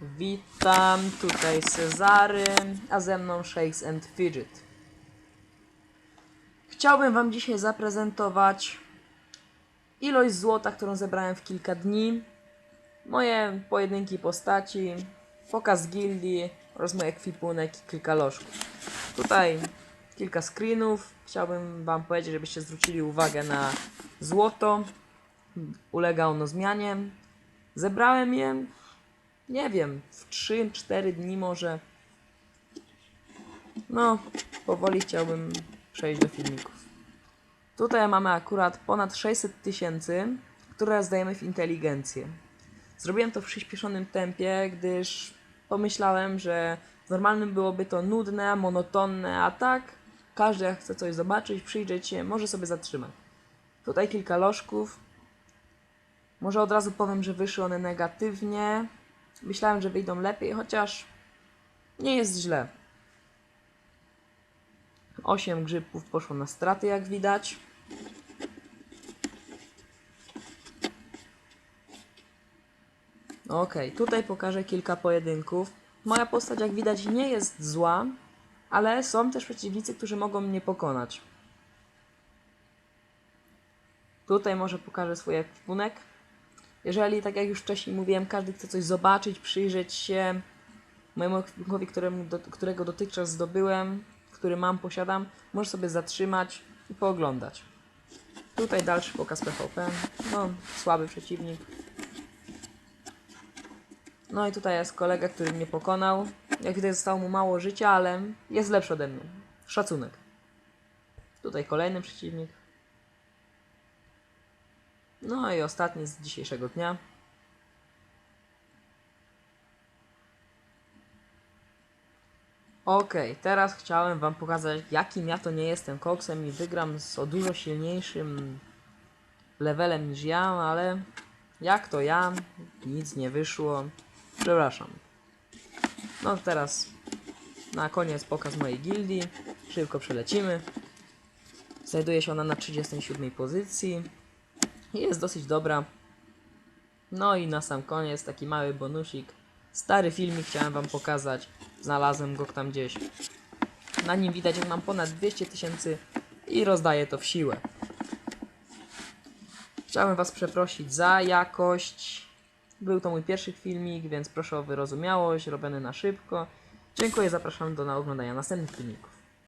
Witam, tutaj Cezary, a ze mną Shakes and Fidget. Chciałbym Wam dzisiaj zaprezentować ilość złota, którą zebrałem w kilka dni, moje pojedynki postaci, pokaz gildii oraz ekwipunek i kilka lożków. Tutaj kilka screenów. Chciałbym Wam powiedzieć, żebyście zwrócili uwagę na złoto. Ulega ono zmianie. Zebrałem je, nie wiem, w 3-4 dni może. No, powoli chciałbym przejść do filmików. Tutaj mamy akurat ponad 600 tysięcy, które zdajemy w inteligencję. Zrobiłem to w przyspieszonym tempie, gdyż pomyślałem, że normalnym byłoby to nudne, monotonne, a tak każdy jak chce coś zobaczyć, przyjrzeć się, może sobie zatrzymać. Tutaj kilka lożków. Może od razu powiem, że wyszły one negatywnie. Myślałem, że wyjdą lepiej, chociaż nie jest źle. 8 grzybków poszło na straty, jak widać. Okej, tutaj pokażę kilka pojedynków. Moja postać, jak widać, nie jest zła, ale są też przeciwnicy, którzy mogą mnie pokonać. Tutaj może pokażę swój ekwipunek. Jeżeli, tak jak już wcześniej mówiłem, każdy chce coś zobaczyć, przyjrzeć się mojemu ekwipunkowi, którego dotychczas zdobyłem, który mam, posiadam, może sobie zatrzymać i pooglądać. Tutaj dalszy pokaz PvP. No, słaby przeciwnik. No i tutaj jest kolega, który mnie pokonał. Jak widać zostało mu mało życia, ale jest lepszy ode mnie. Szacunek. Tutaj kolejny przeciwnik. No i ostatni z dzisiejszego dnia. Okej, teraz chciałem wam pokazać, jakim ja to nie jestem koksem i wygram z o dużo silniejszym levelem niż ja, ale jak to ja, nic nie wyszło. Przepraszam. No teraz na koniec pokaz mojej gildii. Szybko przelecimy. Znajduje się ona na 37 pozycji. Jest dosyć dobra. No i na sam koniec taki mały bonusik. Stary filmik chciałem wam pokazać. Znalazłem go tam gdzieś. Na nim widać, że mam ponad 200 tysięcy i rozdaję to w siłę. Chciałem was przeprosić za jakość. Był to mój pierwszy filmik, więc proszę o wyrozumiałość, robiony na szybko. Dziękuję, zapraszam do oglądania następnych filmików.